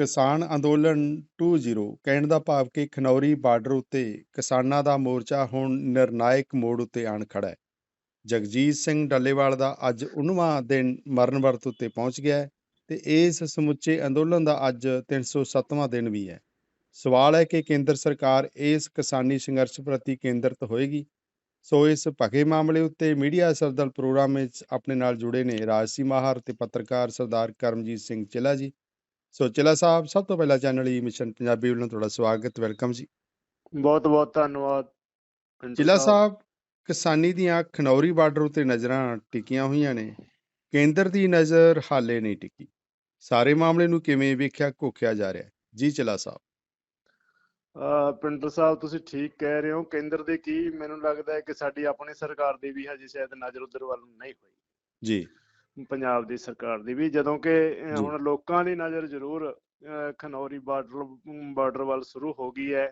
ਕਿਸਾਨ ਅੰਦੋਲਨ 2.0 ਕਹਿਣ ਦਾ ਭਾਵ ਕਿ ਖਨੌਰੀ ਬਾਰਡਰ ਉੱਤੇ ਕਿਸਾਨਾਂ ਦਾ ਮੋਰਚਾ ਹੁਣ ਨਿਰਣਾਇਕ ਮੋੜ ਉੱਤੇ ਆਣ ਖੜਾ ਹੈ। ਜਗਜੀਤ ਸਿੰਘ ਡੱਲੇਵਾਲ ਦਾ ਅੱਜ 19ਵਾਂ ਦਿਨ ਮਰਨ ਵਰਤ ਉੱਤੇ ਪਹੁੰਚ ਗਿਆ ਹੈ ਤੇ ਇਸ ਸਮੁੱਚੇ ਅੰਦੋਲਨ ਦਾ ਅੱਜ 307ਵਾਂ ਦਿਨ ਵੀ ਹੈ। ਸਵਾਲ ਹੈ ਕਿ ਕੇਂਦਰ ਸਰਕਾਰ ਇਸ ਕਿਸਾਨੀ ਸੰਘਰਸ਼ ਪ੍ਰਤੀ ਕੇਂਦਰਿਤ ਹੋਏਗੀ? ਸੋ ਇਸ ਭਗੇ ਮਾਮਲੇ ਉੱਤੇ ਮੀਡੀਆ ਸਰਦਲ ਪ੍ਰੋਗਰਾਮ ਵਿੱਚ ਆਪਣੇ ਨਾਲ ਜੁੜੇ ਨੇ ਰਾਜਸੀ ਮਾਹਰ ਤੇ ਪੱਤਰਕਾਰ ਸਰਦਾਰ ਕਰਮਜੀਤ ਸਿੰਘ ਚਿਲਾ ਜੀ। ਸੋ ਚਿਲਾ ਸਾਹਿਬ ਸਭ ਤੋਂ ਪਹਿਲਾਂ ਚੈਨਲ ਈ ਮਿਸ਼ਨ ਪੰਜਾਬੀ ਵੱਲੋਂ ਤੁਹਾਡਾ ਸਵਾਗਤ ਵੈਲਕਮ ਜੀ। ਬਹੁਤ ਬਹੁਤ ਧੰਨਵਾਦ ਚਿਲਾ ਸਾਹਿਬ। ਕਿਸਾਨੀ ਦੀਆਂ ਖਨੌਰੀ ਬਾਰਡਰ ਉੱਤੇ ਨਜ਼ਰਾਂ ਟਿਕੀਆਂ ਹੋਈਆਂ ਨੇ। ਕੇਂਦਰ ਦੀ ਨਜ਼ਰ ਹਾਲੇ ਨਹੀਂ ਟਿਕੀ। ਸਾਰੇ ਮਾਮਲੇ ਨੂੰ ਕਿਵੇਂ ਵੇਖਿਆ ਘੋਖਿਆ ਜਾ ਰਿਹਾ ਜੀ ਚਿਲਾ ਸਾਹਿਬ। ਪਿੰਟੂ ਸਾਹਿਬ ਤੁਸੀਂ ਠੀਕ ਕਹਿ ਰਹੇ ਹੋ। ਕੇਂਦਰ ਦੇ ਕੀ ਮੈਨੂੰ ਲੱਗਦਾ ਹੈ ਕਿ ਸਾਡੀ ਆਪਣੀ ਸਰਕਾਰ ਦੀ ਵੀ ਹਜੇ ਸ਼ਾਇਦ ਨਜ਼ਰ ਉਧਰ ਵੱਲ ਨਹੀਂ ਹੋਈ। ਜੀ। ਪੰਜਾਬ ਦੀ ਸਰਕਾਰ ਦੀ ਵੀ ਜਦੋਂ ਕਿ। ਹੁਣ ਲੋਕਾਂ ਦੀ ਨਜ਼ਰ ਜ਼ਰੂਰ ਖਨੌਰੀ ਬਾਰਡਰ ਬਾਰਡਰ ਵੱਲ ਸ਼ੁਰੂ ਹੋ ਗਈ ਹੈ।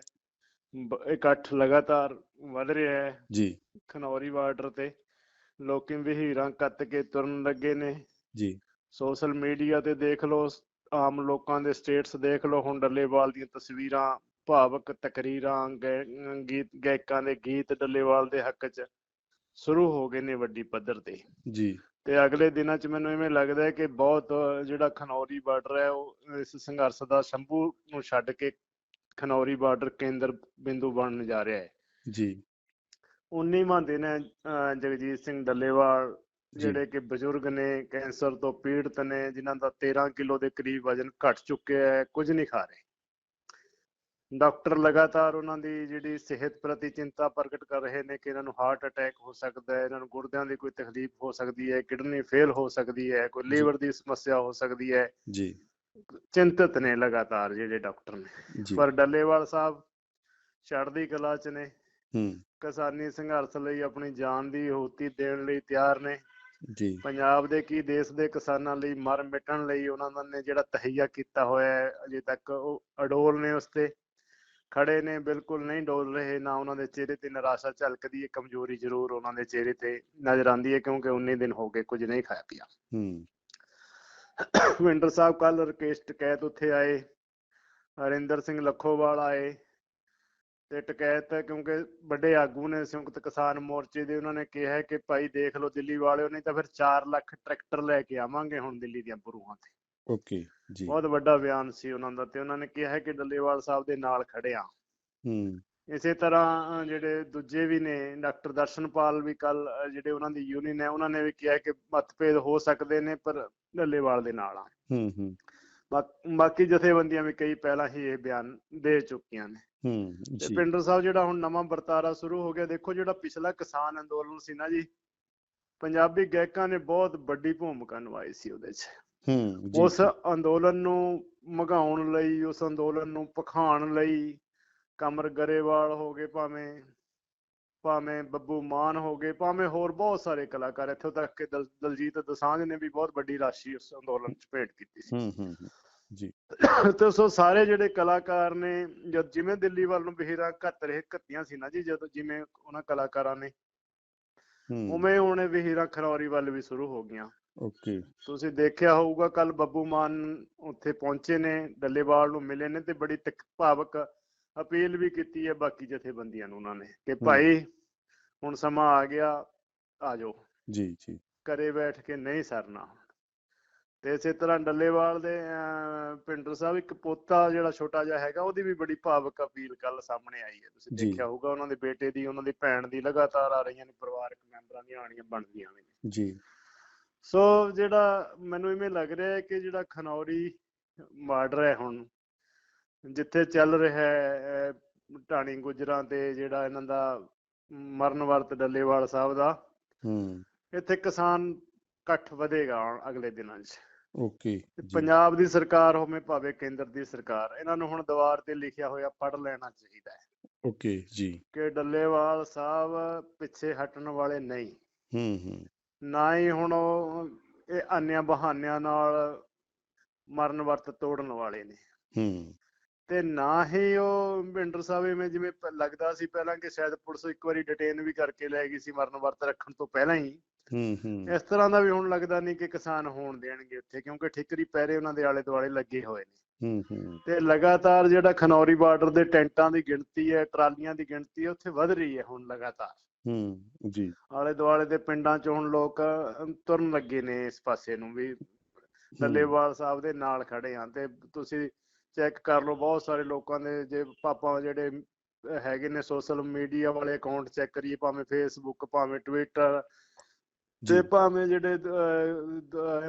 ਇਕੱਠ ਲਗਾਤਾਰ ਵਧ ਰਿਹਾ ਹੈ ਜੀ। ਖਨੌਰੀ ਬਾਰਡਰ ਤੇ। ਲੋਕੀ ਵਹੀਰਾਂ ਕੱਤ ਕੇ ਤੁਰਨ ਲੱਗੇ ਨੇ। ਜੀ। ਸੋਸ਼ਲ ਮੀਡੀਆ ਤੇ ਦੇਖ ਲਓ ਆਮ ਲੋਕਾਂ ਦੇ ਸਟੇਟਸ ਦੇਖ ਲਓ ਹੁਣ ਡੱਲੇਵਾਲ ਦੀਆਂ ਤਸਵੀਰਾਂ ਭਾਵਕ ਤਕਰੀਰਾਂ ਗੀਤ ਗਾਇਕਾਂ ਦੇ ਗੀਤ ਡੱਲੇਵਾਲ ਦੇ ਹੱਕ 'ਚ ਸ਼ੁਰੂ ਹੋ ਗਏ ਨੇ ਵੱਡੀ ਪੱਧਰ ਤੇ। ਜੀ। ਤੇ ਅਗਲੇ ਦਿਨਾਂ 'ਚ ਮੈਨੂੰ ਇਵੇਂ ਲੱਗਦਾ ਹੈ ਕਿ ਬਹੁਤ ਜਿਹੜਾ ਖਨੌਰੀ ਬਾਰਡਰ ਹੈ ਉਹ ਇਸ ਸੰਘਰਸ਼ ਦਾ ਸ਼ੰਭੂ ਨੂੰ ਛੱਡ ਕੇ ਖਨੌਰੀ ਬਾਰਡਰ ਕੇਂਦਰ ਬਿੰਦੂ ਬਣਨ ਜਾ ਰਿਹਾ ਹੈ। ਜੀ। 19ਵਾਂ ਦਿਨ ਹੈ ਜਗਜੀਤ ਸਿੰਘ ਡੱਲੇਵਾਲ। ਜਿਹੜੇ ਕਿ ਬਜ਼ੁਰਗ ਨੇ ਕੈਂਸਰ ਤੋਂ ਪੀੜਤ ਨੇ ਜਿਨ੍ਹਾਂ ਦਾ 13 ਕਿਲੋ ਦੇ ਕਰੀਬ ਵਜ਼ਨ ਘਟ ਚੁੱਕਿਆ ਹੈ ਕੁਝ ਨਹੀਂ ਖਾ ਰਹੇ। ਡਾਕਟਰ ਲਗਾਤਾਰ ਉਹਨਾਂ ਦੀ ਜਿਹੜੀ ਸਿਹਤ ਪ੍ਰਤੀ ਚਿੰਤਾ ਪ੍ਰਗਟ ਕਰ ਰਹੇ ਨੇ ਕਿ ਇਹਨਾਂ ਨੂੰ ਹਾਰਟ ਅਟੈਕ ਹੋ ਸਕਦਾ ਹੈ ਇਹਨਾਂ ਨੂੰ ਗੁਰਦਿਆਂ ਦੀ ਕੋਈ ਤਕਲੀਫ ਹੋ ਸਕਦੀ ਹੈ ਕਿਡਨੀ ਫੇਲ ਹੋ ਸਕਦੀ ਹੈ ਕੋਈ। ਲੀਵਰ ਦੀ ਸਮੱਸਿਆ ਹੋ ਸਕਦੀ ਹੈ। ਜੀ। ਚਿੰਤਤ ਨੇ ਲਗਾਤਾਰ ਜਿਹੜੇ ਡਾਕਟਰ ਨੇ। ਪਰ ਡੱਲੇਵਾਲ ਸਾਹਿਬ ਚੜ੍ਹਦੀ ਕਲਾ 'ਚ ਨੇ। ਹੂੰ। ਕਿਸਾਨੀ ਸੰਘਰਸ਼ ਲਈ ਆਪਣੀ ਜਾਨ ਦੀ ਆਹੂਤੀ ਦੇਣ ਲਈ ਤਿਆਰ ਨੇ। ਜੀ। ਪੰਜਾਬ ਦੇ ਕੀ ਦੇਸ਼ ਦੇ ਕਿਸਾਨਾਂ ਲਈ ਮਰ ਮਿਟਣ ਲਈ ਉਹਨਾਂ ਨੇ ਜਿਹੜਾ ਤਹਈਆ ਕੀਤਾ ਹੋਇਆ ਹੈ ਅਜੇ ਤੱਕ ਉਹ ਅਡੋਲ ਨੇ ਉਸ ਤੇ। ਖੜੇ ਨੇ ਬਿਲਕੁਲ ਨਹੀਂ ਡੋਲ ਰਹੇ ਨਾ ਉਹਨਾਂ ਦੇ ਚਿਹਰੇ ਤੇ ਨਿਰਾਸ਼ਾ ਝਲਕਦੀ ਹੈ ਕਮਜ਼ੋਰੀ ਜ਼ਰੂਰ ਉਹਨਾਂ ਦੇ ਚਿਹਰੇ ਤੇ ਨਜ਼ਰ ਆਉਂਦੀ ਹੈ ਕਿਉਂਕਿ 19 ਦਿਨ ਹੋ ਗਏ ਕੁਝ ਨਹੀਂ ਖਾਇਆ ਪੀਆ। ਹੂੰ। ਵਿੰਟਰ ਸਾਹਿਬ ਕੱਲ ਰਕੇਸ਼ ਟਕੈਤ ਉੱਥੇ ਆਏ ਹਰਿੰਦਰ ਸਿੰਘ ਲੱਖੋਵਾਲ ਆਏ ਤੇ ਟਕੈਤ ਕਿਉਂਕਿ ਵੱਡੇ ਆਗੂ ਨੇ ਸੰਯੁਕਤ ਕਿਸਾਨ ਮੋਰਚੇ ਦੇ ਉਹਨਾਂ ਨੇ ਕਿਹਾ ਕਿ ਭਾਈ ਦੇਖ ਲਓ ਦਿੱਲੀ ਵਾਲਿਓ ਨਹੀਂ ਤਾਂ ਫਿਰ 4 ਲੱਖ ਟਰੈਕਟਰ ਲੈ ਕੇ ਆਵਾਂਗੇ ਹੁਣ ਦਿੱਲੀ ਦੀਆਂ ਬਰੂਹਾਂ ਤੇ। ਓਕੇ ਜੀ। ਬਹੁਤ ਵੱਡਾ ਬਿਆਨ ਸੀ ਉਹਨਾਂ ਦਾ ਤੇ ਉਹਨਾਂ ਨੇ ਕਿਹਾ ਹੈ ਕਿ ਡੱਲੇਵਾਲ ਸਾਹਿਬ ਦੇ ਨਾਲ ਖੜੇ ਆ ਹੂੰ। ਇਸੇ ਤਰ੍ਹਾਂ ਜਿਹੜੇ ਦੂਜੇ ਵੀ ਨੇ ਡਾਕਟਰ ਦਰਸ਼ਨਪਾਲ ਵੀ ਕੱਲ ਜਿਹੜੇ ਉਹਨਾਂ ਦੀ ਯੂਨੀਅਨ ਹੈ ਉਹਨਾਂ ਨੇ ਵੀ ਕਿਹਾ ਕਿ ਮਤਭੇਦ ਹੋ ਸਕਦੇ ਨੇ ਪਰ ਡੱਲੇਵਾਲ ਦੇ ਨਾਲ ਆ ਹੂੰ ਹੂੰ। ਬਾਕ- ਜਥੇਬੰਦੀਆਂ ਵੀ ਕਈ ਪਹਿਲਾਂ ਹੀ ਇਹ ਬਿਆਨ ਦੇ ਚੁੱਕੀਆਂ ਨੇ। ਹੂੰ ਜੀ। ਪਿੰਡਰ ਸਾਹਿਬ ਜਿਹੜਾ ਹੁਣ ਨਵਾਂ ਵਰਤਾਰਾ ਸ਼ੁਰੂ ਹੋ ਗਿਆ ਦੇਖੋ ਜਿਹੜਾ ਪਿਛਲਾ ਕਿਸਾਨ ਅੰਦੋਲਨ ਸੀ ਨਾ ਜੀ ਪੰਜਾਬੀ ਗਾਇਕਾਂ ਨੇ ਬਹੁਤ ਵੱਡੀ ਭੂਮਿਕਾ ਨਿਭਾਈ ਸੀ ਉਹਦੇ 'ਚ। ਹੂੰ ਉਸ ਅੰਦੋਲਨ ਨੂੰ ਮਗਾਉਣ ਲਈ ਉਸ ਅੰਦੋਲਨ ਨੂੰ ਪਖਾਣ ਲਈ ਕਮਰ ਗਰੇਵਾਲ ਹੋ ਗਏ ਭਾਵੇਂ ਭਾਵੇਂ ਬੱਬੂ ਮਾਨ ਹੋ ਗਏ ਭਾਵੇਂ ਹੋਰ ਬਹੁਤ ਸਾਰੇ ਕਲਾਕਾਰ ਇੱਥੋਂ ਤੱਕ ਕਿ ਦਲ- ਦਲਜੀਤ ਦੋਸਾਂਝ ਨੇ ਵੀ ਬਹੁਤ ਵੱਡੀ ਰਾਸ਼ੀ ਉਸ ਅੰਦੋਲਨ 'ਚ ਭੇਟ ਕੀਤੀ ਸੀ। ਹੂੰ ਹੂੰ ਹੂੰ, ਜੀ। ਤੇ ਸੋ ਸਾਰੇ ਜਿਹੜੇ ਕਲਾਕਾਰ ਨੇ ਜਦ ਜਿਵੇਂ ਦਿੱਲੀ ਵੱਲ ਨੂੰ ਬਹਿਰਾ ਘੱਤ ਰਹੇ ਘੱਤੀਆਂ ਸੀ ਨਾ ਜੀ ਜਦੋਂ ਜਿਵੇਂ ਉਹਨਾਂ ਕਲਾਕਾਰਾਂ ਨੇ ਹੂੰ। ਉਵੇਂ ਹੁਣ ਵਹੀਰਾਂ ਖਰੌਰੀ ਵੱਲ ਵੀ ਸ਼ੁਰੂ ਹੋ ਗਈਆਂ। ਓਕੇ ਤੁਸੀਂ ਦੇਖਿਆ ਹੋਊਗਾ ਕੱਲ ਬੱਬੂ ਮਾਨ ਉੱਥੇ ਪਹੁੰਚੇ ਨੇ ਡੱਲੇਵਾਲ ਨੂੰ ਮਿਲੇ ਨੇ ਤੇ ਬੜੀ ਤਿੱਖ ਭਾਵਕ ਅਪੀਲ ਵੀ ਕੀਤੀ ਹੈ ਬਾਕੀ ਜਥੇਬੰਦੀਆਂ ਨੂੰ ਉਹਨਾਂ ਨੇ ਕਿ ਭਾਈ ਹੁਣ ਸਮਾਂ ਆ ਗਿਆ ਆ ਜਾਓ। ਜੀ ਜੀ। ਘਰੇ ਬੈਠ ਕੇ ਨਹੀਂ ਸਰਨਾ। ਤੇ ਇਸੇ ਤਰ੍ਹਾਂ ਡੱਲੇਵਾਲ ਦੇ ਪਿੰਡਰ ਸਾਹਿਬ ਇੱਕ ਪੋਤਾ ਜਿਹੜਾ ਛੋਟਾ ਜਿਹਾ ਹੈਗਾ ਉਹਦੀ ਵੀ ਬੜੀ ਭਾਵਕ ਅਪੀਲ ਕੱਲ ਸਾਹਮਣੇ ਆਈ ਹੈ। ਤੁਸੀਂ। ਦੇਖਿਆ ਹੋਊਗਾ ਉਹਨਾਂ ਦੇ ਬੇਟੇ ਦੀ ਉਹਨਾਂ ਦੀ ਭੈਣ ਦੀ ਲਗਾਤਾਰ ਆ ਰਹੀਆਂ ਨੇ ਪਰਿਵਾਰਕ ਮੈਂਬਰਾਂ ਦੀਆਂ ਆਣੀਆਂ ਬਣਦੀਆਂ ਨੇ। ਜੀ। ਸੋ ਜਿਹੜਾ ਮੈਨੂੰ ਇਵੇਂ ਲੱਗ ਰਿਹਾ ਹੈ ਕਿ ਜਿਹੜਾ ਖਨੌਰੀ ਬਾਰਡਰ ਹੈ ਹੁਣ ਜਿੱਥੇ ਚੱਲ ਰਿਹਾ ਹੈ ਢਾਣੀ ਗੁਜਰਾਂ ਤੇ ਜਿਹੜਾ ਇਹਨਾਂ ਦਾ ਮਰਨ ਵਰਤ ਡੱਲੇਵਾਲ ਸਾਹਿਬ ਦਾ ਹੂੰ। ਇੱਥੇ ਕਿਸਾਨ ਇਕੱਠ ਵਧੇਗਾ ਅਗਲੇ ਦਿਨਾਂ 'ਚ ਓਕੇ ਪੰਜਾਬ ਦੀ ਸਰਕਾਰ ਹੋਵੇ ਭਾਵੇਂ ਕੇਂਦਰ ਦੀ ਸਰਕਾਰ ਇਹਨਾਂ ਨੂੰ ਹੁਣ ਦੀਵਾਰ ਤੇ ਲਿਖਿਆ ਹੋਇਆ ਪੜ੍ਹ ਲੈਣਾ ਚਾਹੀਦਾ ਹੈ। ਓਕੇ ਜੀ। ਕਿ ਡੱਲੇਵਾਲ ਸਾਹਿਬ ਪਿੱਛੇ ਹਟਣ ਵਾਲੇ ਨਹੀਂ। ਹੂੰ ਹੂੰ। ਨਾ ਹੀ ਹੁਣ ਉਹ ਇਹ ਆਨਿਆਂ ਬਹਾਨਿਆਂ ਨਾਲ ਮਰਨ ਵਰਤ ਤੋੜਨ ਵਾਲੇ ਨੇ। ਹੂੰ। ਤੇ ਨਾ ਹੀ ਉਹ ਭਿੰਡਰ ਸਾਹਿਬ ਐਵੇਂ ਜਿਵੇਂ ਲੱਗਦਾ ਸੀ ਪਹਿਲਾਂ ਕਿ ਸ਼ਾਇਦ ਪੁਲਿਸ ਇੱਕ ਵਾਰੀ ਡਿਟੇਨ ਵੀ ਕਰਕੇ ਲੈ ਗਈ ਸੀ ਮਰਨ ਵਰਤ ਰੱਖਣ ਤੋਂ ਪਹਿਲਾਂ ਹੀ। ਹੂੰ ਹੂੰ। ਇਸ ਤਰ੍ਹਾਂ ਦਾ ਵੀ ਹੁਣ ਲੱਗਦਾ ਨਹੀਂ ਕਿ ਕਿਸਾਨ ਹੋਣ ਦੇਣਗੇ ਉੱਥੇ ਕਿਉਂਕਿ ਠਿਕਰੀ ਪਹਿਰੇ ਉਹਨਾਂ ਦੇ ਆਲੇ ਦੁਆਲੇ ਲੱਗੇ ਹੋਏ ਨੇ। ਹੂੰ ਹੂੰ। ਤੇ ਲਗਾਤਾਰ ਜਿਹੜਾ ਖਨੌਰੀ ਬਾਰਡਰ ਦੇ ਟੈਂਟਾਂ ਦੀ ਗਿਣਤੀ ਹੈ ਟਰਾਲੀਆਂ ਦੀ ਗਿਣਤੀ ਹੈ ਉੱਥੇ ਵਧ ਰਹੀ ਹੈ ਹੁਣ ਲਗਾਤਾਰ। ਹੂੰ ਜੀ। ਆਲੇ ਦੁਆਲੇ ਦੇ ਪਿੰਡਾਂ 'ਚ ਹੁਣ ਲੋਕ ਤੁਰਨ ਲੱਗੇ ਨੇ ਇਸ ਪਾਸੇ ਨੂੰ ਵੀ। ਡੱਲੇਵਾਲ ਸਾਹਿਬ ਦੇ ਨਾਲ ਖੜੇ ਆ ਤੇ ਤੁਸੀਂ ਚੈੱਕ ਕਰ ਲਓ ਬਹੁਤ ਸਾਰੇ ਲੋਕਾਂ ਦੇ ਜੇ ਪਾਪਾ ਜਿਹੜੇ ਹੈਗੇ ਨੇ ਸੋਸ਼ਲ ਮੀਡੀਆ ਵਾਲੇ ਅਕਾਊਂਟ ਚੈੱਕ ਕਰੀਏ ਭਾਵੇਂ ਫੇਸਬੁੱਕ ਭਾਵੇਂ ਟਵਿੱਟਰ ਤੇ ਭਾਵੇਂ ਜਿਹੜੇ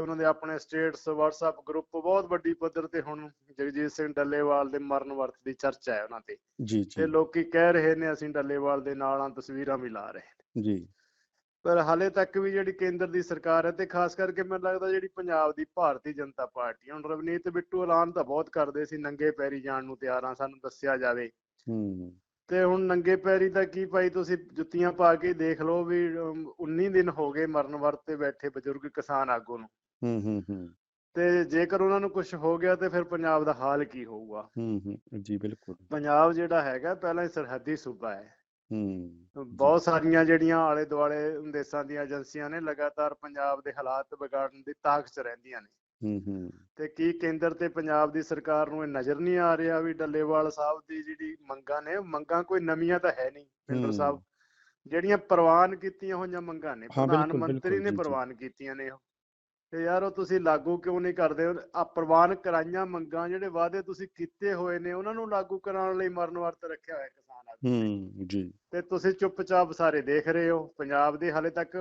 ਉਹਨਾਂ ਦੇ ਆਪਣੇ ਸਟੇਟਸ WhatsApp ਗਰੁੱਪ ਬਹੁਤ ਵੱਡੀ ਪੱਧਰ ਤੇ ਹੁਣ ਜਗਜੀਤ ਸਿੰਘ ਡੱਲੇਵਾਲ ਦੇ ਮਰਨ ਵਰਤ ਦੀ ਚਰਚਾ ਹੈ ਉਹਨਾਂ ਤੇ। ਜੀ ਤੇ ਜੀ ਲੋਕੀ ਕਹਿ ਰਹੇ ਨੇ ਅਸੀਂ ਡੱਲੇਵਾਲ ਦੇ ਨਾਲ ਆ ਤਸਵੀਰਾਂ ਵੀ ਲਾ ਰਹੇ ਨੇ। ਜੀ। ਪਰ ਹਾਲੇ ਤੱਕ ਵੀ ਜਿਹੜੀ ਕੇਂਦਰ ਦੀ ਸਰਕਾਰ ਹੈ ਤੇ ਖਾਸ ਕਰਕੇ ਮੈਨੂੰ ਲੱਗਦਾ ਜਿਹੜੀ ਪੰਜਾਬ ਦੀ ਭਾਰਤੀ ਜਨਤਾ ਪਾਰਟੀ ਹੁਣ ਰਵਨੀਤ ਬਿੱਟੂ ਐਲਾਨ ਤਾਂ ਬਹੁਤ ਕਰਦੇ ਸੀ ਨੰਗੇ ਪੈਰੀ ਜਾਣ ਨੂੰ ਤਿਆਰ ਆ ਸਾਨੂੰ ਦੱਸਿਆ ਜਾਵੇ। ਹੂੰ। ਤੇ ਹੁਣ ਨੰਗੇ ਪੈਰੀ ਦਾ ਕੀ ਭਾਈ ਤੁਸੀਂ ਜੁੱਤੀਆਂ ਪਾ ਕੇ ਦੇਖ ਲਓ ਵੀ ਅਮ, 19 ਦਿਨ ਹੋ ਗਏ ਮਰਨ ਵਰਤ ਤੇ ਬੈਠੇ ਬਜ਼ੁਰਗ ਕਿਸਾਨ ਆਗੂ ਨੂੰ। ਹੂੰ ਹੂੰ ਹੂੰ। ਤੇ ਜੇਕਰ ਉਹਨਾਂ ਨੂੰ ਕੁਝ ਹੋ ਗਿਆ ਤੇ ਫਿਰ ਪੰਜਾਬ ਦਾ ਹਾਲ ਕੀ ਹੋਊਗਾ? ਹੂੰ ਹੂੰ ਜੀ ਬਿਲਕੁਲ। ਪੰਜਾਬ ਜਿਹੜਾ ਹੈਗਾ ਪਹਿਲਾਂ ਹੀ ਸਰਹੱਦੀ ਸੂਬਾ ਹੈ। ਹੂੰ ਬਹੁਤ ਸਾਰੀਆਂ ਜਿਹੜੀਆਂ ਆਲੇ ਦੁਆਲੇ ਦੇਸ਼ਾਂ ਦੀਆਂ ਏਜੰਸੀਆਂ ਨੇ ਲਗਾਤਾਰ ਪੰਜਾਬ ਦੇ ਹਾਲਾਤ ਵਿਗਾੜਨ ਦੀ ਤਾਕ 'ਚ ਰਹਿੰਦੀਆਂ ਨੇ। ਹੂੰ ਹੂੰ ਤੇ ਕੀ ਕੇਂਦਰ ਤੇ ਪੰਜਾਬ ਦੀ ਸਰਕਾਰ ਨੂੰ ਇਹ ਨਜ਼ਰ ਨਹੀਂ ਆ ਰਿਹਾ ਵੀ ਡੱਲੇਵਾਲ ਸਾਹਿਬ ਦੀ ਜਿਹੜੀ ਮੰਗਾਂ ਨੇ ਮੰਗਾਂ ਕੋਈ ਨਵੀਆਂ ਤਾਂ ਹੈ ਨਹੀਂ ਪਿੰਡਰ। ਸਾਹਿਬ ਜਿਹੜੀਆਂ ਪ੍ਰਵਾਨ ਕੀਤੀਆਂ ਹੋਈਆਂ ਮੰਗਾਂ ਨੇ ਪ੍ਰਧਾਨ ਮੰਤਰੀ ਨੇ। ਪ੍ਰਵਾਨ ਕੀਤੀਆਂ ਨੇ ਤੇ ਯਾਰ ਉਹ ਤੁਸੀਂ ਲਾਗੂ ਕਿਉਂ ਨਹੀਂ ਕਰਦੇ ਆ ਪ੍ਰਵਾਨ ਕਰਾਈਆਂ ਮੰਗਾਂ ਜਿਹੜੇ ਵਾਅਦੇ ਤੁਸੀਂ ਕੀਤੇ ਹੋਏ ਨੇ ਉਹਨਾਂ ਨੂੰ ਲਾਗੂ ਕਰਾਉਣ ਲਈ ਮਰਨ ਵਰਤ ਰੱਖਿਆ ਹੋਇਆ ਕਿਸਾਨ ਆਗੂ। ਹੂੰ ਜੀ ਤੇ ਤੁਸੀਂ ਚੁੱਪਚਾਪ ਸਾਰੇ ਦੇਖ ਰਹੇ ਹੋ ਪੰਜਾਬ ਦੇ ਹਾਲੇ ਤੱਕ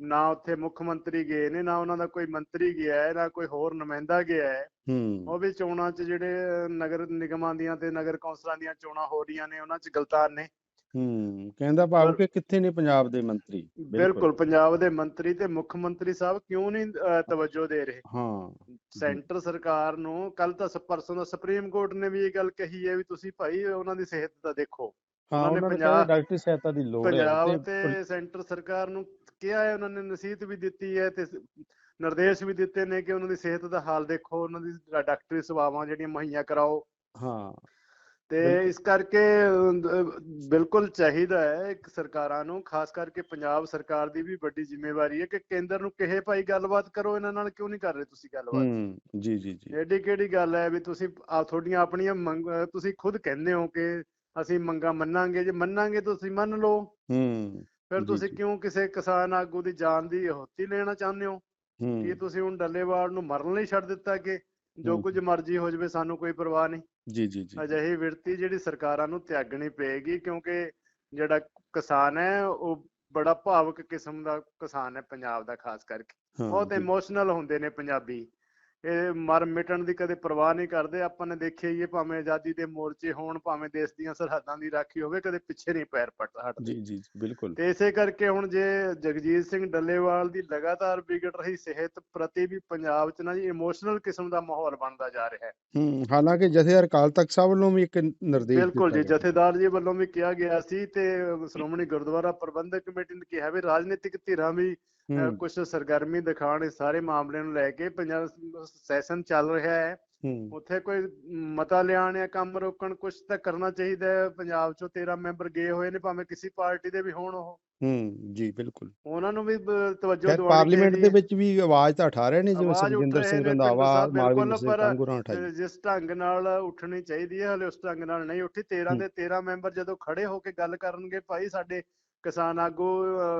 ਨਾ ਉੱਥੇ ਮੁੱਖ ਮੰਤਰੀ ਗਏ ਨੇ ਨਾ ਉਹਨਾਂ ਦਾ ਕੋਈ ਮੰਤਰੀ ਗਿਆ ਹੈ ਨਾ ਕੋਈ ਹੋਰ ਨੁਮਾਇੰਦਾ ਗਿਆ ਹੈ। ਹੂੰ। ਉਹ ਵੀ ਚੋਣਾਂ 'ਚ ਜਿਹੜੇ ਨਗਰ ਨਿਗਮਾਂ ਦੀਆਂ ਤੇ ਨਗਰ ਕੌਂਸਲਾਂ ਦੀਆਂ ਚੋਣਾਂ ਹੋ ਰਹੀਆਂ ਨੇ ਉਹਨਾਂ 'ਚ ਗਲਤਾਨ ਨੇ। ਹੂੰ ਕਹਿੰਦਾ ਭਾਵ ਕਿ ਕਿੱਥੇ ਨੇ ਪੰਜਾਬ ਦੇ ਮੰਤਰੀ? ਬਿਲਕੁਲ। ਪੰਜਾਬ ਦੇ ਮੰਤਰੀ ਤੇ ਮੁੱਖ ਮੰਤਰੀ ਸਾਹਿਬ ਕਿਉਂ ਨਹੀਂ ਤਵੱਜੋ ਦੇ ਰਹੇ? ਹਾਂ। ਸੈਂਟਰ ਸਰਕਾਰ ਨੂੰ ਕੱਲ ਤਾਂ ਪਰਸੋਂ ਦਾ ਸੁਪਰੀਮ ਕੋਰਟ ਨੇ ਵੀ ਇਹ ਗੱਲ ਕਹੀ ਹੈ ਵੀ ਤੁਸੀਂ ਭਾਈ ਉਹਨਾਂ ਦੀ ਸਿਹਤ ਦਾ ਦੇਖੋ। ਹਾਂ ਉਹਨਾਂ ਨੇ ਪੰਜਾਬ- ਡਾਕਟਰੀ ਸਹਾਇਤਾ ਦੀ ਲੋੜ ਹੈ। ਪੰਜਾਬ ਤੇ ਸੈਂਟਰ ਸਰਕਾਰ ਨੂੰ ਕਿਹਾ ਹੈ ਉਹਨਾਂ ਨੇ ਨਸੀਹਤ ਵੀ ਦਿੱਤੀ ਹੈ ਤੇ ਨਿਰਦੇਸ਼ ਵੀ ਦਿੱਤੇ ਨੇ ਕਿ ਉਹਨਾਂ ਦੀ ਸਿਹਤ ਦਾ ਹਾਲ ਦੇਖੋ ਉਹਨਾਂ ਦੀ ਡਾਕਟਰੀ ਸੇਵਾਵਾਂ ਜਿਹੜੀਆਂ ਮੁਹੱਈਆ ਕਰਾਓ। ਹਾਂ। ਤੇ। ਇਸ ਕਰਕੇ ਬਿਲਕੁਲ ਚਾਹੀਦਾ ਹੈ ਇੱਕ ਸਰਕਾਰਾਂ ਨੂੰ ਖਾਸ ਕਰਕੇ ਪੰਜਾਬ ਸਰਕਾਰ ਦੀ ਵੀ ਵੱਡੀ ਜ਼ਿੰਮੇਵਾਰੀ ਹੈ ਕਿ ਕੇਂਦਰ ਨੂੰ ਕਹੇ ਭਾਈ ਗੱਲਬਾਤ ਕਰੋ ਇਹਨਾਂ ਨਾਲ ਕਿਉਂ ਨਹੀਂ ਕਰ ਰਹੇ ਤੁਸੀਂ ਗੱਲਬਾਤ? ਹੂੰ ਜੀ ਜੀ ਜੀ। ਐਡੀ ਕਿਹੜੀ ਗੱਲ ਹੈ ਵੀ ਤੁਸੀਂ ਆ ਤੁਹਾਡੀਆਂ ਆਪਣੀਆਂ ਤੁਸੀਂ ਖੁਦ ਕਹਿੰਦੇ ਹੋ ਕਿ ਅਸੀਂ ਮੰਗਾਂ ਮੰਨਾਂਗੇ ਜੇ ਮੰਨਾਂਗੇ ਤੁਸੀਂ ਮੰਨ ਲਓ। ਹੂੰ। ਫਿਰ ਤੁਸੀਂ। ਕਿਉਂ ਕਿਸੇ ਕਿਸਾਨ ਆਗੂ ਦੀ ਜਾਨ ਦੀ ਅਹੁਤੀ ਲੈਣਾ ਚਾਹੁੰਦੇ ਹੋ? ਕੀ ਤੁਸੀਂ ਹੁਣ ਡੱਲੇਵਾਲ ਨੂੰ ਮਰਨ ਲਈ ਛੱਡ ਦਿੱਤਾ ਕਿ ਜੋ। ਕੁਝ ਮਰਜ਼ੀ ਹੋ ਜਾਵੇ ਸਾਨੂੰ ਕੋਈ ਪਰਵਾਹ ਨਹੀਂ? ਜੀ ਜੀ ਜੀ ਅਜਿਹੀ ਵਿਰਤੀ ਜਿਹੜੀ ਸਰਕਾਰਾਂ ਨੂੰ ਤਿਆਗਣੀ ਪਏਗੀ ਕਿਉਂਕਿ ਜਿਹੜਾ ਕਿਸਾਨ ਹੈ ਉਹ ਬੜਾ ਭਾਵੁਕ ਕਿਸਮ ਦਾ ਕਿਸਾਨ ਹੈ ਪੰਜਾਬ ਦਾ ਖਾਸ ਕਰਕੇ। ਬਹੁਤ ਇਮੋਸ਼ਨਲ ਹੁੰਦੇ ਨੇ ਪੰਜਾਬੀ। ਇਹ ਮਰ ਮਿਟਣ ਦੀ ਕਦੇ ਪਰਵਾਹ ਨਹੀਂ ਕਰਦੇ। ਆਪਾਂ ਨੇ ਦੇਖਿਆ ਹੀ ਹੈ ਭਾਵੇਂ ਆਜ਼ਾਦੀ ਦੇ ਮੋਰਚੇ ਹੋਣ ਭਾਵੇਂ ਦੇਸ਼ ਦੀਆਂ ਸਰਹੱਦਾਂ ਦੀ ਰਾਖੀ ਹੋਵੇ ਕਦੇ ਪਿੱਛੇ ਨਹੀਂ ਪੈਰ ਪੱਟ ਹਟਦੇ ਜੀ ਜੀ ਬਿਲਕੁਲ। ਤੇ ਇਸੇ ਕਰਕੇ ਹੁਣ ਜੇ ਜਗਜੀਤ ਸਿੰਘ ਡੱਲੇਵਾਲ ਦੀ ਲਗਾਤਾਰ ਵਿਗੜ ਰਹੀ ਸਿਹਤ ਪ੍ਰਤੀ ਵੀ ਪੰਜਾਬ 'ਚ ਨਾ ਜੀ ਇਮੋਸ਼ਨਲ ਕਿਸਮ ਦਾ ਮਾਹੌਲ ਬਣਦਾ ਜਾ ਰਿਹਾ ਹੈ। ਹੂੰ ਹਾਲਾਂਕਿ ਜਥੇਦਾਰ ਅਕਾਲ ਤਖਤ ਸਾਹਿਬ ਵੱਲੋਂ ਵੀ ਇੱਕ ਨਿਰਦੇਸ਼ ਬਿਲਕੁਲ ਜੀ। ਜਥੇਦਾਰ ਜੀ ਵੱਲੋਂ ਵੀ ਕਿਹਾ ਗਿਆ ਸੀ ਤੇ ਸ਼੍ਰੋਮਣੀ ਗੁਰਦੁਆਰਾ ਪ੍ਰਬੰਧਕ ਕਮੇਟੀ ਨੇ ਕਿਹਾ ਵੀ ਰਾਜਨੀਤਿਕ ਧਿਰਾਂ ਵੀ ਕੁਝ ਸਰਗਰਮੀ ਦਿਖਾਉਣ ਇਸ ਸਾਰੇ ਮਾਮਲੇ ਨੂੰ ਲੈ ਕੇ ਪੰਜਾਬ ਸੈਸ਼ਨ ਚੱਲ ਰਿਹਾ ਹੈ। ਉੱਥੇ ਕੋਈ ਮਤਾ ਲਿਆਉਣ ਜਾਂ ਕੰਮ ਰੋਕਣ ਕੁਝ ਤਾਂ ਕਰਨਾ ਚਾਹੀਦਾ ਹੈ। ਪੰਜਾਬ ਚੋਂ 13 ਮੈਂਬਰ ਗਏ ਹੋਏ ਨੇ ਭਾਵੇਂ ਕਿਸੇ ਪਾਰਟੀ ਦੇ ਵੀ ਹੋਣ ਉਹ। ਹੂੰ ਜੀ ਬਿਲਕੁਲ। ਉਹਨਾਂ ਨੂੰ ਵੀ ਤਵੱਜੋ ਦਿਵਾਉਣੀ ਪਾਰਲੀਮੈਂਟ ਦੇ ਵਿੱਚ ਵੀ ਆਵਾਜ਼ ਤਾਂ ਉਠਾ ਰਹੇ ਨੇ ਜਿਵੇਂ ਸੁਖਜਿੰਦਰ ਸਿੰਘ ਰੰਧਾਵਾ ਬਿਲਕੁਲ, ਸਿੰਘ ਕਾਂਗੂਰਾਂ ਉਠਾਈ ਜਿਸ ਢੰਗ ਨਾਲ ਉੱਠਣੀ ਚਾਹੀਦੀ ਹੈ ਹਲੇ ਉਸ ਢੰਗ ਨਾਲ ਨਹੀਂ ਉੱਠੀ। 13 ਹੂੰ। ਦੇ 13 ਮੈਂਬਰ ਜਦੋਂ ਖੜੇ ਹੋ ਕੇ ਗੱਲ ਕਰਨਗੇ ਭਾਈ ਸਾਡੇ ਕਿਸਾਨ ਆਗੂ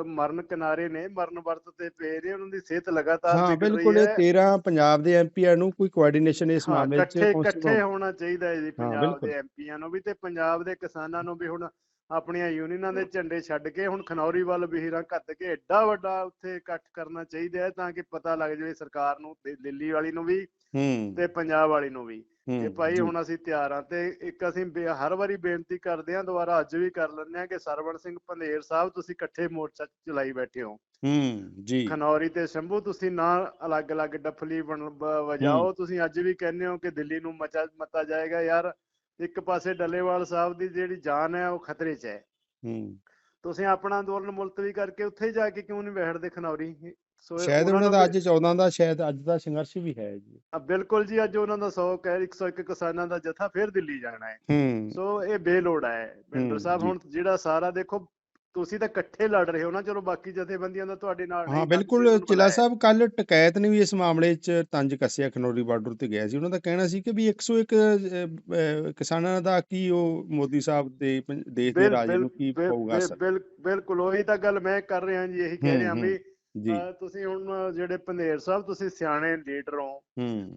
ਮਰਨ ਕਿਨਾਰੇ ਨੇ ਮਰਨ ਵਰਤ ਤੇ ਪਏ ਨੇ ਉਹਨਾਂ ਦੀ ਸਿਹਤ ਲਗਾਤਾਰ ਹਾਂ ਬਿਲਕੁਲ ਇਹ ਹੈ। 13 ਪੰਜਾਬ ਦੇ ਐਮਪੀਆਂ ਨੂੰ ਕੋਈ ਕੋਆਰਡੀਨੇਸ਼ਨ ਇਸ ਮਾਮਲੇ 'ਚ ਇਕੱਠੇ ਹੋਣਾ ਚਾਹੀਦਾ ਹੈ ਜੀ ਪੰਜਾਬ। ਦੇ ਐਮਪੀਆਂ ਨੂੰ ਵੀ ਤੇ ਪੰਜਾਬ ਦੇ ਕਿਸਾਨਾਂ ਨੂੰ ਵੀ ਹੁਣ ਆਪਣੀਆਂ ਯੂਨੀਅਨਾਂ ਦੇ ਝੰਡੇ ਛੱਡ ਕੇ ਹੁਣ ਖਨੌਰੀ ਵੱਲ ਵੀਰਾਂ ਘੱਤ ਕੇ ਐਡਾ ਵੱਡਾ ਉੱਥੇ ਇਕੱਠ ਕਰਨਾ ਚਾਹੀਦਾ ਹੈ ਤਾਂ ਕਿ ਪਤਾ ਲੱਗ ਜਾਵੇ ਸਰਕਾਰ ਨੂੰ ਦਿੱਲੀ ਵਾਲੀ ਨੂੰ ਵੀ ਹੂੰ। ਤੇ ਪੰਜਾਬ ਵਾਲੀ ਨੂੰ ਵੀ। ਕਿ ਭਾਈ ਹੁਣ ਅਸੀਂ ਤਿਆਰ ਹਾਂ ਤੇ ਇੱਕ ਅਸੀਂ ਹਰ ਵਾਰੀ ਬੇਨਤੀ ਕਰਦੇ ਹਾਂ ਦੁਬਾਰਾ ਅੱਜ ਵੀ ਕਰ ਲੈਂਦੇ ਹਾਂ ਕਿ ਸਰਵਣ ਸਿੰਘ ਪੰਧੇਰ ਸਾਹਿਬ ਤੁਸੀਂ ਇਕੱਠੇ ਮੋਰਚਾ ਚਲਾਈ ਬੈਠੇ ਹੋ। ਹੂੰ ਜੀ। ਖਨੌਰੀ ਤੇ ਸ਼ੰਭੂ ਤੁਸੀਂ ਨਾ ਅਲੱਗ-ਅਲੱਗ ਡਫਲੀ ਵਜਾਓ। ਤੁਸੀਂ ਅੱਜ ਵੀ ਕਹਿੰਦੇ ਹੋ ਕਿ ਦਿੱਲੀ ਨੂੰ ਮਚਾ ਮਤਾ ਜਾਏਗਾ ਯਾਰ। ਇੱਕ ਪਾਸੇ ਡੱਲੇਵਾਲ ਸਾਹਿਬ ਦੀ ਜਿਹੜੀ ਜਾਨ ਹੈ ਉਹ ਖਤਰੇ 'ਚ ਹੈ। ਹੂੰ। ਤੁਸੀਂ ਆਪਣਾ ਅੰਦੋਲਨ ਮੁਲਤਵੀ ਕਰਕੇ ਉੱਥੇ ਜਾ ਕੇ ਕਿਉਂ ਨਹੀਂ ਬੈਠਦੇ ਖਨੌਰੀ? ਸੋ ਇਹ ਸ਼ਾਇਦ ਉਹਨਾਂ ਦਾ ਅੱਜ 14 ਦਾ ਸ਼ਾਇਦ ਅੱਜ ਦਾ ਸੰਘਰਸ਼ ਵੀ ਹੈ ਜੀ। ਆ, ਬਿਲਕੁਲ ਜੀ ਅੱਜ ਉਹਨਾਂ ਦਾ 100 ਕਹਿ 101 ਕਿਸਾਨਾਂ ਦਾ ਜਥਾ ਫਿਰ ਦਿੱਲੀ ਜਾਣਾ ਹੈ। ਹੂੰ। ਸੋ ਇਹ ਬੇਲੋੜ ਹੈ। ਬਿੰਦਰ ਹੂੰ, ਸਾਹਿਬ। ਹੁਣ ਜਿਹੜਾ ਸਾਰਾ ਦੇਖੋ ਤੁਸੀਂ ਤਾਂ ਇਕੱਠੇ ਲੜ ਰਹੇ ਹੋ ਨਾ ਚਲੋ ਬਾਕੀ ਜਥੇਬੰਦੀਆਂ ਦਾ ਤੁਹਾਡੇ ਨਾਲ ਹਾਂ ਬਿਲਕੁਲ ਚਿਲਾ। ਸਾਹਿਬ ਕੱਲ ਟਕੈਤ ਨੇ ਵੀ ਇਸ ਮਾਮਲੇ 'ਚ ਤੰਜ ਕੱਸਿਆ ਖਨੌਰੀ ਬਾਰਡਰ ਤੇ ਗਿਆ ਸੀ। ਉਹਨਾਂ ਦਾ ਕਹਿਣਾ ਸੀ ਕਿ ਵੀ 101 ਅਹ, ਅਹ, ਕਿਸਾਨਾਂ ਦਾ ਕੀ ਉਹ ਮੋਦੀ ਸਾਹਿਬ ਦੇ ਦੇਸ਼ ਦੇ ਰਾਜ ਨੂੰ ਕੀ ਪਊਗਾ ਬਿਲ- ਬਿਲਕੁਲ ਉਹੀ ਤਾਂ ਗੱਲ ਮੈਂ ਕਰ ਰਿਹਾ ਜੀ ਇਹੀ ਕਹਿ ਰਿਹਾ ਵੀ ਜੀ। ਤੁਸੀਂ ਹੁਣ ਜਿਹੜੇ ਪੰਧੇਰ ਸਾਹਿਬ ਤੁਸੀਂ ਸਿਆਣੇ ਲੀਡਰ ਹੋ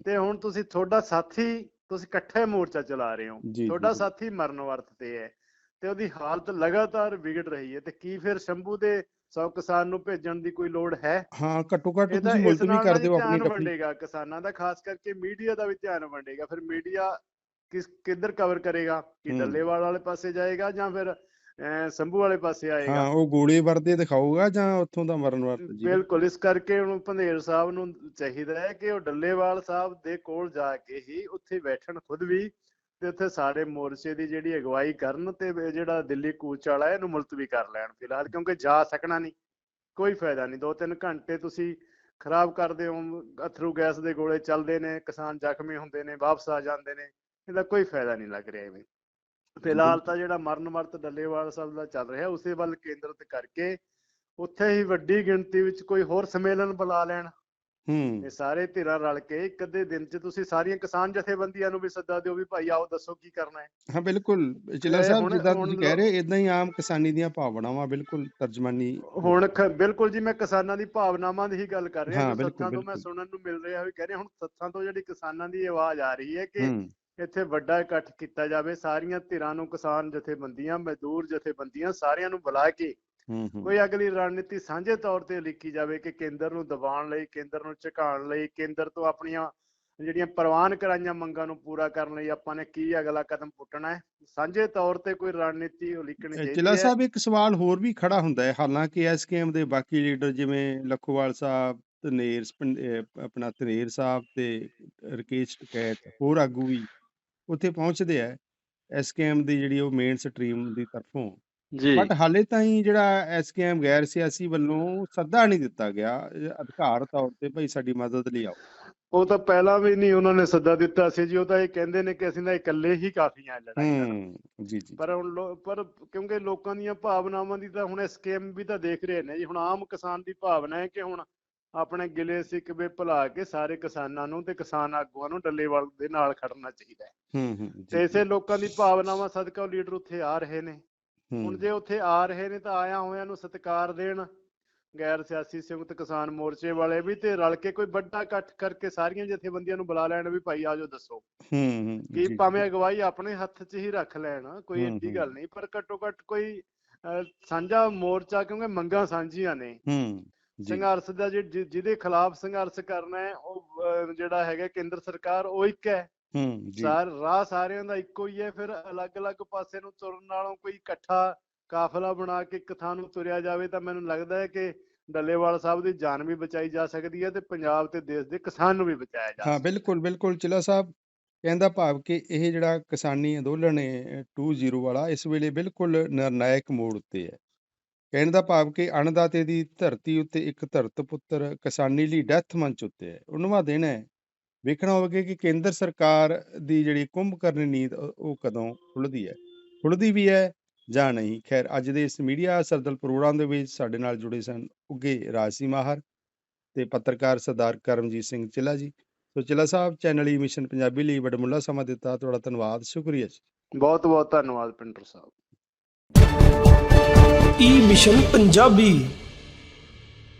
ਤੇ ਹੁਣ ਤੁਸੀਂ ਤੁਹਾਡਾ ਸਾਥੀ ਤੁਸੀਂ ਇਕੱਠੇ ਮੋਰਚਾ ਚਲਾ ਰਹੇ ਹੋ। ਤੁਹਾਡਾ। ਸਾਥੀ ਮਰਨ ਵਰਤ ਤੇ ਹੈ ਤੇ ਉਹਦੀ ਹਾਲਤ ਲਗਾਤਾਰ ਵਿਗੜ ਰਹੀ ਹੈ ਤੇ ਕੀ ਫਿਰ ਸ਼ੰਭੂ ਦੇ 100 ਕਿਸਾਨ ਨੂੰ ਭੇਜਣ ਦੀ ਕੋਈ ਲੋੜ ਹੈ? ਹਾਂ ਘੱਟੋ ਘੱਟ ਤੁਸੀਂ ਮੁਲਤਵੀ ਕਰ ਦਿਓ ਆਪਣੀ ਵੰਡੇਗਾ ਕਿਸਾਨਾਂ ਦਾ ਖਾਸ ਕਰਕੇ ਮੀਡੀਆ ਦਾ ਵੀ ਧਿਆਨ ਵੰਡੇਗਾ। ਫਿਰ ਮੀਡੀਆ ਕਿਸ ਕਿੱਧਰ ਕਵਰ ਕਰੇਗਾ? ਕਿ। ਡੱਲੇਵਾਲ ਵਾਲੇ ਪਾਸੇ ਜਾਏਗਾ ਜਾਂ ਫਿਰ ਸ਼ੰਭੂ ਵਾਲੇ ਪਾਸੇ ਆਏਗਾ। ਹਾਂ ਉਹ ਗੋਲੇ ਵਰਦੇ ਦਿਖਾਊਗਾ ਜਾਂ ਉੱਥੋਂ ਦਾ ਮਰਨ ਵਰਤ ਜੀ? ਬਿਲਕੁਲ ਇਸ ਕਰਕੇ ਹੁਣ ਭੰਦੇਰ ਸਾਹਿਬ ਨੂੰ ਚਾਹੀਦਾ ਹੈ ਕਿ ਉਹ ਡੱਲੇਵਾਲ ਸਾਹਿਬ ਦੇ ਕੋਲ ਜਾ ਕੇ ਹੀ ਉੱਥੇ ਬੈਠਣ ਖੁਦ ਵੀ ਤੇ ਉੱਥੇ ਸਾਰੇ ਮੋਰਚੇ ਦੀ ਜਿਹੜੀ ਅਗਵਾਈ ਕਰਨ ਤੇ ਜਿਹੜਾ ਦਿੱਲੀ ਕੂਚ ਵਾਲਾ ਹੈ ਇਹਨੂੰ ਮੁਲਤਵੀ ਕਰ ਲੈਣ ਫਿਲਹਾਲ ਕਿਉਂਕਿ ਜਾ ਸਕਣਾ ਨਹੀਂ। ਕੋਈ ਫਾਇਦਾ ਨਹੀਂ। ਦੋ ਤਿੰਨ ਘੰਟੇ ਤੁਸੀਂ ਖਰਾਬ ਕਰਦੇ ਹੋ ਅਥਰੂ ਗੈਸ ਦੇ ਗੋਲੇ ਚੱਲਦੇ ਨੇ ਕਿਸਾਨ ਜ਼ਖਮੀ ਹੁੰਦੇ ਨੇ ਵਾਪਸ ਆ ਜਾਂਦੇ ਨੇ ਇਹਦਾ ਕੋਈ ਫਾਇਦਾ ਨਹੀਂ ਲੱਗ ਰਿਹਾ ਐਵੇਂ। ਫਿਲਹਾਲ ਤਾਂ ਜਿਹੜਾ ਮਰਨ ਵਰਤ ਡੱਲੇਵਾਲ ਸਾਹਿਬ ਦਾ ਚੱਲ ਰਿਹਾ ਉਸੇ ਵੱਲ ਕੇਂਦਰਿਤ ਕਰਕੇ ਉੱਥੇ ਹੀ ਵੱਡੀ ਗਿਣਤੀ ਵਿੱਚ ਕੋਈ ਹੋਰ ਸੰਮੇਲਨ ਬੁਲਾ ਲੈਣ। ਹੂੰ। ਇਹ ਸਾਰੇ ਧਿਰਾਂ ਰਲ ਕੇ ਇੱਕ ਅੱਧੇ ਦਿਨ 'ਚ ਤੁਸੀਂ ਸਾਰੀਆਂ ਕਿਸਾਨ ਜਥੇਬੰਦੀਆਂ ਨੂੰ ਵੀ ਸੱਦਾ ਦਿਓ ਵੀ ਭਾਈ ਆਓ ਦੱਸੋ ਕੀ ਕਰਨਾ ਹੈ। ਹਾਂ ਬਿਲਕੁਲ। ਚਿਲਾ ਸਾਹਿਬ ਜਿੱਦਾਂ ਤੁਸੀਂ ਕਹਿ ਰਹੇ ਇਦਾਂ ਹੀ ਆਮ ਕਿਸਾਨੀ ਦੀਆਂ ਭਾਵਨਾਵਾਂ ਬਿਲਕੁਲ ਤਰਜਮਾਨੀ ਹੁਣ ਬਿਲਕੁਲ ਜੀ ਮੈਂ ਕਿਸਾਨਾਂ ਦੀ ਭਾਵਨਾਵਾਂ ਦੀ ਹੀ ਗੱਲ ਕਰ ਰਿਹਾ ਹਾਂ, ਸੱਥਾਂ ਤੋਂ ਮੈਂ। ਸੁਣਨ ਨੂੰ ਮਿਲ ਰਿਹਾ ਵੀ ਕਹਿ ਰਹੇ ਹੁਣ ਸੱਥਾਂ ਤੋਂ ਜਿਹੜੀ ਕਿਸਾਨਾਂ ਦੀ ਆਵਾਜ਼ ਆ ਰਹੀ ਹੈ ਕਿ ਇੱਥੇ ਵੱਡਾ ਇਕੱਠ ਕੀਤਾ ਜਾਵੇ ਸਾਰੀਆਂ ਧਿਰਾਂ ਨੂੰ ਕਿਸਾਨ ਜਥੇਬੰਦੀਆਂ ਮਜ਼ਦੂਰ ਜਥੇਬੰਦੀਆਂ ਸਾਰਿਆਂ ਨੂੰ ਬੁਲਾ ਕੇ ਕੋਈ ਅਗਲੀ ਰਣਨੀਤੀ ਸਾਂਝੇ ਤੌਰ ਤੇ ਲਿਖੀ ਜਾਵੇ ਕਿ ਕੇਂਦਰ ਨੂੰ ਦਬਾਉਣ ਲਈ ਕੇਂਦਰ ਨੂੰ ਝੁਕਾਉਣ ਲਈ ਕੇਂਦਰ ਤੋਂ ਆਪਣੀਆਂ ਜਿਹੜੀਆਂ ਪ੍ਰਵਾਨ ਕਰਾਈਆਂ ਮੰਗਾਂ ਨੂੰ ਪੂਰਾ ਕਰਨ ਲਈ ਆਪਾਂ ਨੇ ਕੀ ਅਗਲਾ ਕਦਮ ਪੁੱਟਣਾ ਹੈ ਸਾਂਝੇ ਤੌਰ ਤੇ ਕੋਈ ਰਣਨੀਤੀ ਉਲੀਕਣੀ ਚਾਹੀਦੀ ਹੈ। ਸਾਹਿਬ ਇੱਕ ਸਵਾਲ ਹੋਰ ਵੀ ਖੜਾ ਹੁੰਦਾ ਹੈ ਹਾਲਾਂਕਿ ਐਸਕੇਐਮ ਦੇ ਬਾਕੀ ਲੀਡਰ ਜਿਵੇਂ ਲੱਖੋਵਾਲ ਸਾਹਿਬ ਅਹ ਆਪਣਾ ਧਨੇਰ ਸਾਹਿਬ ਤੇ ਰਕੇਸ਼ ਟਕੈਤ ਹੋਰ ਆਗੂ ਵੀ ਉੱਥੇ ਪਹੁੰਚਦੇ ਆ ਐਸਕੇਐਮ ਦੀ ਜਿਹੜੀ ਉਹ ਮੇਨ ਸਟਰੀਮ ਦੀ ਤਰਫੋਂ। ਜੀ। ਬਟ ਹਾਲੇ ਤਾਈਂ ਜਿਹੜਾ ਐਸਕੇਐਮ ਗੈਰ ਸਿਆਸੀ ਵੱਲੋਂ ਸੱਦਾ ਨਹੀਂ ਦਿੱਤਾ ਗਿਆ ਅਧਿਕਾਰ ਤੌਰ ਤੇ ਭਾਈ ਸਾਡੀ ਮਦਦ ਲਈ ਆਓ। ਉਹ ਤਾਂ ਪਹਿਲਾਂ ਵੀ ਨਹੀਂ ਉਹਨਾਂ ਨੇ ਸੱਦਾ ਦਿੱਤਾ ਸੀ ਜੀ ਉਹ ਤਾਂ ਇਹ ਕਹਿੰਦੇ ਨੇ ਕਿ ਅਸੀਂ ਤਾਂ ਇਕੱਲੇ ਹੀ ਕਾਫੀ ਆ ਲੜਾਈ ਹੂੰ ਜੀ ਜੀ। ਪਰ ਹੁਣ ਪਰ ਕਿਉਂਕਿ ਲੋਕਾਂ ਦੀਆਂ ਭਾਵਨਾਵਾਂ ਦੀ ਤਾਂ ਹੁਣ ਸਕੀਮ ਵੀ ਤਾਂ ਦੇਖ ਰਹੇ ਨੇ ਜੀ ਹੁਣ ਆਮ ਕਿਸਾਨ ਦੀ ਭਾਵਨਾ ਹੈ ਕਿ ਹੁਣ ਆਪਣੇ ਗਿਲੇ ਸਿਕਵੇ ਭੁਲਾ ਕੇ ਸਾਰੇ ਕਿਸਾਨਾਂ ਨੂੰ ਤੇ ਕਿਸਾਨ ਆਗੂਆਂ ਨੂੰ ਡੱਲੇਵਾਲ ਦੇ ਨਾਲ ਖੜਨਾ ਚਾਹੀਦਾ ਹੈ। ਹੂੰ ਹੂੰ ਤੇ ਇਸੇ ਲੋਕਾਂ ਦੀ ਭਾਵਨਾਵਾਂ ਸਦਕਾ ਉਹ ਲੀਡਰ ਉੱਥੇ ਆ ਰਹੇ ਨੇ। ਹੁਣ ਜੇ ਉੱਥੇ ਆ ਰਹੇ ਨੇ ਤਾਂ ਆਇਆਂ ਹੋਇਆਂ ਨੂੰ ਸਤਿਕਾਰ ਦੇਣ ਗੈਰ ਸਿਆਸੀ ਸੰਯੁਕਤ ਕਿਸਾਨ ਮੋਰਚੇ ਵਾਲੇ ਵੀ ਤੇ ਰਲ ਕੇ ਕੋਈ ਵੱਡਾ ਇਕੱਠ ਕਰਕੇ ਸਾਰੀਆਂ ਜਥੇਬੰਦੀਆਂ ਨੂੰ ਬੁਲਾ ਲੈਣ ਵੀ ਭਾਈ ਆਜੋ ਦੱਸੋ। ਹੂੰ ਹੂੰ ਕਿ ਭਾਵੇਂ ਅਗਵਾਈ ਆਪਣੇ ਹੱਥ 'ਚ ਹੀ ਰੱਖ ਲੈਣ ਕੋਈ ਏਡੀ। ਗੱਲ ਨਹੀਂ ਪਰ ਘੱਟੋ ਘੱਟ ਕੋਈ ਸਾਂਝਾ ਮੋਰਚਾ ਕਿਉਂਕਿ ਮੰਗਾਂ ਸਾਂਝੀਆਂ ਨੇ। ਹੂੰ। ਸੰਘਰਸ਼ ਦਾ ਜਿਹਦੇ ਖਿਲਾਫ ਸੰਘਰਸ਼ ਕਰਨਾ ਹੈ ਉਹ ਜਿਹੜਾ ਹੈਗਾ ਕੇਂਦਰ ਸਰਕਾਰ ਉਹ ਇੱਕ ਹੈ। ਹੂੰ ਜੀ। ਸਾਰ ਰਾਹ ਸਾਰਿਆਂ ਦਾ ਇੱਕੋ ਹੀ ਹੈ ਫਿਰ ਅਲੱਗ-ਅਲੱਗ ਪਾਸੇ ਨੂੰ ਤੁਰਨ ਨਾਲੋਂ ਕੋਈ ਇਕੱਠਾ ਕਾਫਲਾ ਬਣਾ ਕੇ ਇੱਕ ਥਾਂ ਨੂੰ ਤੁਰਿਆ ਜਾਵੇ ਤਾਂ ਮੈਨੂੰ ਲੱਗਦਾ ਹੈ ਕਿ ਡੱਲੇਵਾਲ ਸਾਹਿਬ ਦੀ ਜਾਨ ਵੀ ਬਚਾਈ ਜਾ ਸਕਦੀ ਹੈ ਤੇ ਪੰਜਾਬ ਤੇ ਦੇਸ਼ ਦੇ ਕਿਸਾਨ ਨੂੰ ਵੀ ਬਚਾਇਆ ਜਾ ਹਾਂ ਬਿਲਕੁਲ ਬਿਲਕੁਲ। ਚਿਲਾ ਸਾਹਿਬ ਕਹਿੰਦਾ ਭਾਵ ਕਿ ਇਹ ਜਿਹੜਾ ਕਿਸਾਨੀ ਅੰਦੋਲਨ ਹੈ 20 ਵਾਲਾ ਇਸ ਵੇਲੇ ਬਿਲਕੁਲ ਨਿਰਣਾਇਕ ਮੋੜ ਉੱਤੇ ਹੈ। ਕਹਿਣ ਦਾ ਭਾਵ ਕਿ ਅਣਦਾਤੇ ਦੀ ਧਰਤੀ ਉੱਤੇ ਇੱਕ ਧਰਤ ਪੁੱਤਰ ਕਿਸਾਨੀ ਲਈ ਡੈਥ ਮੰਚ ਉੱਤੇ ਹੈ। ਉਹਨੂੰਵਾ ਦਿਨ ਹੈ। ਵੇਖਣਾ ਹੋਵੇਗਾ ਕਿ ਕੇਂਦਰ ਸਰਕਾਰ ਦੀ ਜਿਹੜੀ ਕੁੰਭਕਰਨ ਨੀਂਦ ਉਹ ਉਹ ਕਦੋਂ ਖੁੱਲਦੀ ਹੈ। ਖੁੱਲਦੀ ਵੀ ਹੈ ਜਾਂ ਨਹੀਂ? ਖੈਰ, ਅੱਜ ਦੇ ਇਸ ਮੀਡੀਆ ਸਰਦਲ ਪ੍ਰੋਗਰਾਮ ਦੇ ਵਿੱਚ ਸਾਡੇ ਨਾਲ ਜੁੜੇ ਸਨ ਉੱਗੇ ਰਾਜਸੀ ਮਾਹਰ ਤੇ ਪੱਤਰਕਾਰ ਸਰਦਾਰ ਕਰਮਜੀਤ ਸਿੰਘ ਚਿੱਲਾ ਜੀ। ਸੋ ਚਿੱਲਾ ਸਾਹਿਬ, ਚੈਨਲ ਈ ਮਿਸ਼ਨ ਪੰਜਾਬੀ ਲਈ ਬੜਮੁੱਲਾ ਸਮਾਂ ਦਿੱਤਾ। ਤੁਹਾਡਾ ਧੰਨਵਾਦ, ਸ਼ੁਕਰੀਆ ਜੀ। ਬਹੁਤ ਬਹੁਤ ਧੰਨਵਾਦ ਪਿੰਟਰ ਸਾਹਿਬ। ਈ ਮਿਸ਼ਨ ਪੰਜਾਬੀ